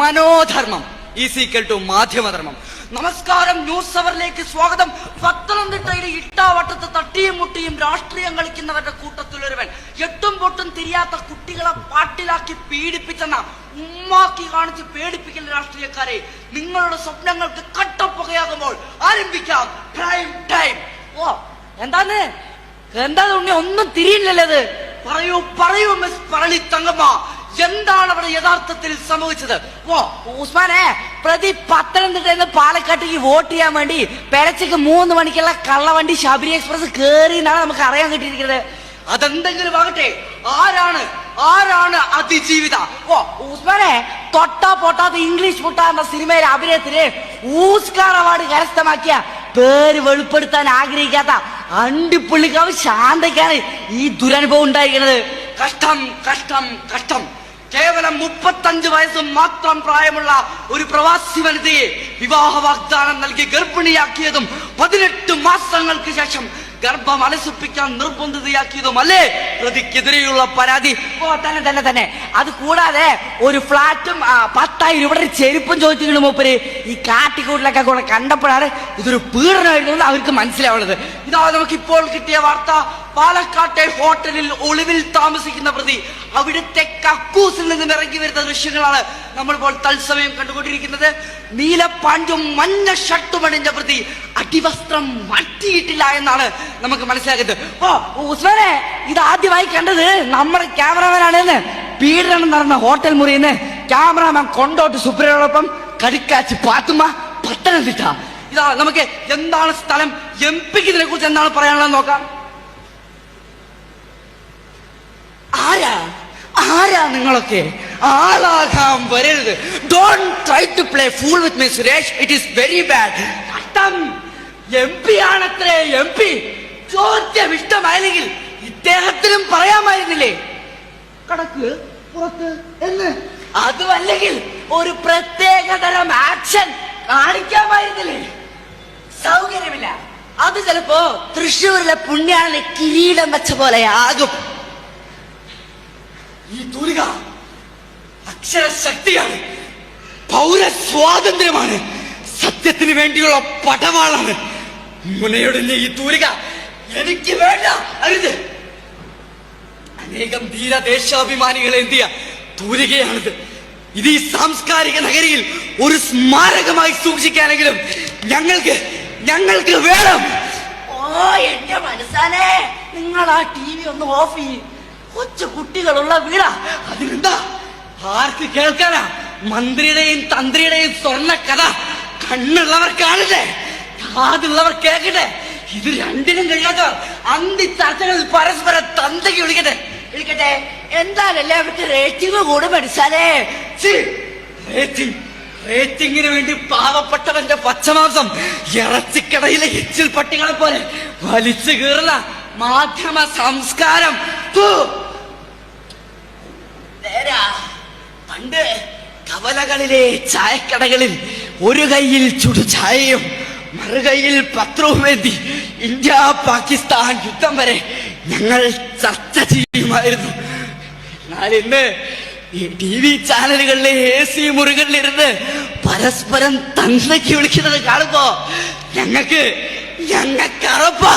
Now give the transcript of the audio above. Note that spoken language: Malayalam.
മനോധർമ്മം. ഈസ് ഈക്വൽ ടു മാധ്യമധർമ്മം. നമസ്കാരം ന്യൂസ് അവറിലേക്ക് സ്വാഗതം. പത്തനംതിട്ടയിലെ ഇട്ടാവട്ടത്ത് തട്ടിയും മുട്ടിയും രാഷ്ട്രീയം കളിക്കുന്നവരുടെ കൂട്ടത്തിലൊരുവൻ എട്ടും പൊട്ടും തിരിയാത്ത കുട്ടികളെ പാട്ടിലാക്കി പീഡിപ്പിച്ചെന്ന ഉമ്മാക്കി കാണിച്ച് പേടിപ്പിക്കുന്ന രാഷ്ട്രീയക്കാരെ നിങ്ങളുടെ സ്വപ്നങ്ങൾക്ക് കട്ടപ്പുകയാകുമ്പോൾ ആരംഭിക്കാം. പ്രൈം ടൈം ഓ എന്താന്ന്? എന്താ ഉണ്ണി? ഒന്നും തിരിയില്ലല്ലേ അത്? പറയൂ പറയൂ മിസ് പറളി തങ്കമ്മ എന്താണ് അവിടെ യഥാർത്ഥത്തിൽ സംഭവിച്ചത്? ഓ ഉസ്മാനെ പ്രതി പത്തനംതിട്ട നിന്ന് പാലക്കാട്ടേക്ക് വോട്ട് ചെയ്യാൻ വേണ്ടി പെരച്ചക്ക് മൂന്ന് മണിക്കുള്ള കള്ളവണ്ടി ശബരി എക്സ്പ്രസ് കേറി എന്നാണ് നമുക്ക് അറിയാൻ കിട്ടിയിരിക്കുന്നത്. അതെന്തെങ്കിലും ആകട്ടെ ആരാണ് ആരാണ് അതിജീവിത? ഓ ഉസ്മാനെ തൊട്ടാ പൊട്ടാത്ത ഇംഗ്ലീഷ് മുട്ട എന്ന സിനിമയിലെ അഭിനയത്തിന് ഊസ്കാർ അവാർഡ് കരസ്ഥമാക്കിയ പേര് വെളിപ്പെടുത്താൻ ആഗ്രഹിക്കാത്ത അണ്ടിപ്പുള്ളിക്കാവ് ശാന്തയ്ക്കാണ് ഈ ദുരനുഭവം ഉണ്ടായിരിക്കുന്നത്. കഷ്ടം കഷ്ടം കഷ്ടം. കേവലം മുപ്പത്തഞ്ച് വയസ്സ് മാത്രം പ്രായമുള്ള ഒരു പ്രവാസി വനിതയെ വിവാഹ വാഗ്ദാനം നൽകി ഗർഭിണിയാക്കിയതും പതിനെട്ട് മാസങ്ങൾക്ക് ശേഷം ഗർഭം അലസിപ്പിക്കാൻ നിർബന്ധിതയാക്കിയതും അല്ലേ പ്രതിക്കെതിരെയുള്ള പരാതി. ഓ തന്നെ തന്നെ തന്നെ. അത് കൂടാതെ ഒരു ഫ്ലാറ്റും പത്തായിരം ഇവിടെ ഒരു ചെരുപ്പും ചോദിച്ചിട്ടുണ്ട് മൂപ്പര്. ഈ കാട്ടിക്കൂട്ടിലൊക്കെ കൂടെ കണ്ടപ്പോഴാണ് ഇതൊരു പീഡനമായിരുന്നു അവർക്ക് മനസ്സിലാവുന്നത്. ഇതാ നമുക്ക് ഇപ്പോൾ കിട്ടിയ വാർത്ത. പാലക്കാട്ടെ ഹോട്ടലിൽ ഒളിവിൽ താമസിക്കുന്ന പ്രതി അവിടുത്തെ കക്കൂസിൽ നിന്നും ഇറങ്ങി വരുന്ന ദൃശ്യങ്ങളാണ് നമ്മളിപ്പോൾ തത്സമയം കണ്ടുകൊണ്ടിരിക്കുന്നത്. നീലപ്പാണ്ടും മഞ്ഞ ഷർട്ടും പ്രതി അടിവസ്ത്രം മാറ്റിയിട്ടില്ല എന്നാണ് നമുക്ക് മനസ്സിലാക്കുന്നത് ഓ ഉസ്മാനെ ഇത് ആദ്യമായി കണ്ടത് നമ്മുടെ ക്യാമറമാനാണെന്ന്. പീഡനം നടന്ന ഹോട്ടൽ മുറിയിൽ നിന്ന് ക്യാമറാമാൻ കൊണ്ടോട്ട് സുപ്രിയോടൊപ്പം കടിക്കാച്ച് പാത്തുമ്മ പത്തനംതിട്ട. ഇതാ നമുക്ക് എന്താണ് സ്ഥലം? എം പിക്ക് ഇതിനെ കുറിച്ച് എന്താണ് പറയാനുള്ളത് നോക്കാം. ആരാ? ആരാ നിങ്ങളൊക്കെ? ആളാകാൻ വരരുത്. Don't try to play fool with my Suresh it is very bad M P ആണത്രേ M P ചോദ്യം ഇഷ്ടമായില്ലെങ്കിൽ ഇദ്ദേഹത്തിനും പറയാമായിരുന്നില്ലേ? കടക്ക് പുറത്ത് എന്ന്. അതുമല്ലെങ്കിൽ ഒരു പ്രത്യേക തരം ആക്ഷൻ കാണിക്കാമായിരുന്നില്ലേ? സൗകര്യമില്ല. അത് ചിലപ്പോ തൃശ്ശൂരിലെ പുണ്യാളിനെ കിരീടം വെച്ച പോലെ ആകും ഈ തൂലിക അക്ഷരശക്തിയാണ് പൗരസ്വാതന്ത്ര്യമാണ് സത്യത്തിന് വേണ്ടിയുള്ള പടവാളാണ്. മുനയൊടിഞ്ഞ ഈ തൂരിക എനിക്ക് വേണ്ട. അരുത് അനേകം ധീര ദേശാഭിമാനികൾ എന്തിയ തൂരികയാണിത് ഇത് ഈ സാംസ്കാരിക നഗരിയിൽ ഒരു സ്മാരകമായി സൂക്ഷിക്കാനെങ്കിലും ഞങ്ങൾക്ക് ഞങ്ങൾക്ക് വേണം. ഓ എന്റെ മനസ്സാനെ നിങ്ങൾ ആ ടി വി ഒന്ന് ഓഫ് ചെയ്യും. കൊച്ചു കുട്ടികളുള്ള വീടാ. അതിനെന്താ? ആർക്ക് കേൾക്കാനാ? മന്ത്രിയുടെയും തന്ത്രിയുടെയും സ്വർണ കഥ കണ്ണുള്ളവർ കാണട്ടെ കാതുള്ളവർ കേൾക്കട്ടെ. ഇത് രണ്ടിനും കഴിയാത്തവർ അന്തി ചർച്ചകളിൽ പരസ്പരം തന്തയ്ക്ക് വിളിക്കട്ടെ. വിളിക്കട്ടെ. എന്താണല്ലേ അവർക്ക് റേറ്റിംഗ് കൂടും പഠിച്ചാലേ റേറ്റിംഗ് റേറ്റിംഗിന് വേണ്ടി പാവപ്പെട്ടവന്റെ പച്ചമാംസം ഇറച്ചിക്കടയിലെ ഹിച്ചിൽ പട്ടികളെ പോലെ വലിച്ചു കീറുന്ന മാധ്യമ സംസ്കാരം. പണ്ട് കവലകളിലെ ചായക്കടകളിൽ ഒരു കൈയിൽ ചുടുചായയും മറുകൈയിൽ പത്രവുമേന്തി ഇന്ത്യ പാകിസ്ഥാൻ യുദ്ധം വരെ ഞങ്ങൾ ചർച്ച ചെയ്യുമായിരുന്നു. എന്നാൽ ഇന്ന് ടി വി ചാനലുകളിലെ എ സി മുറികളിലിരുന്ന് പരസ്പരം തന്നയ്ക്ക് വിളിക്കുന്നത് കാണുമ്പോ ഞങ്ങൾക്ക് അറപ്പാ